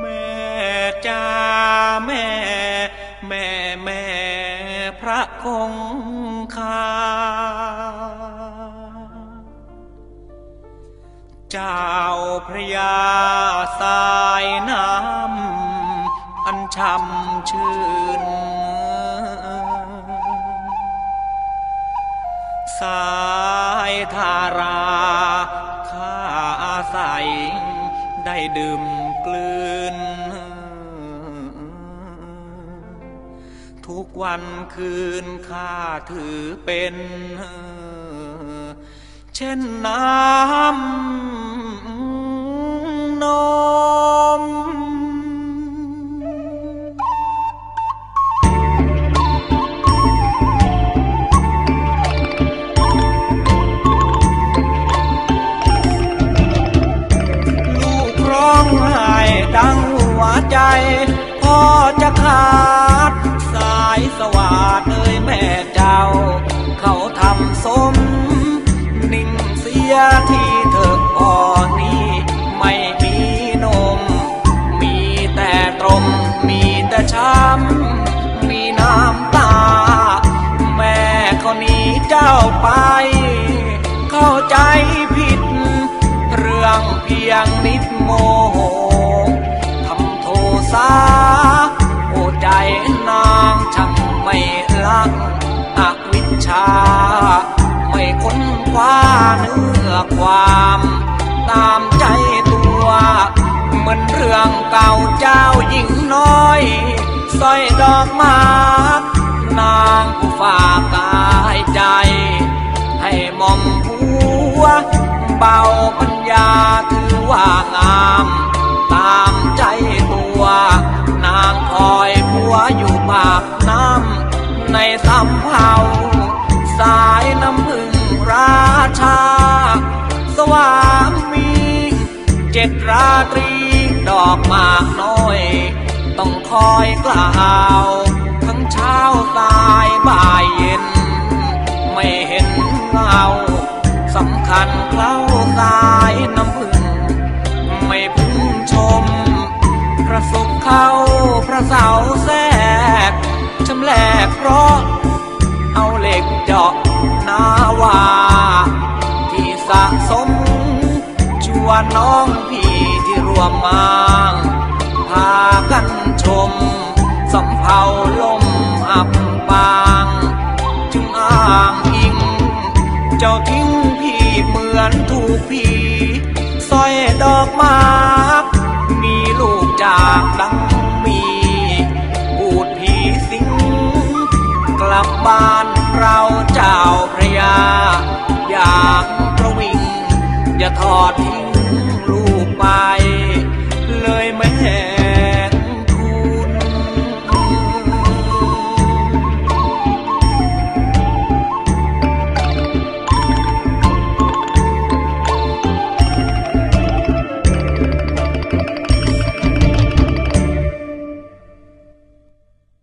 แม่จ้าแม่ แม่แม่พระคงคาเจ้าพระยาสายน้ำอันช่ำชื่น สายทาราข้าอาศัย ได้ดื่มกลืน ทุกวันคืนข้าถือเป็น เช่นน้ำ จะขาด สายสวาดเอ้ยแม่เจ้า เขาทำสม นิ่งเสียที่เธออ่อนนี้ไม่มีนม มีแต่ตรม มีแต่ช้ำ มีน้ำตา แม่เขาหนีเจ้าไป เข้าใจผิด เรื่องเพียงนิดโม ค้นคว้าเนื้อความ ตามใจตัวเหมือนเรื่องเก่าเจ้าหญิงน้อยสร้อยดอกมากนางผู้ฝากกายใจ ให้มอมผัว เบาปัญญาถือว่างาม ตามใจตัว นางคอยผัวอยู่ปากน้ำในสำเภาสายน้ำพึ่ง ราชา สวามี เจ็ดราตรี ดอกมากน้อย ต้องคอยกล่าว ทั้งเช้าสายบ่ายเย็น ไม่เห็นเงาสำคัญเคล้าสายน้ำพึ่ง ไม่พึงชม พระสุขเข้าพระเสาแทรกชำแหลกเพราะเอาเหล็กเจาะนาวา วนน้องพี่ที่รวมมา พากันชมสำเภาลมอับปาง จึงอ้างอิง เจ้าทิ้งพี่เหมือนถูกผีสร้อยดอกมากมีลูกจากดังมีพูดผีสิงกลับบ้า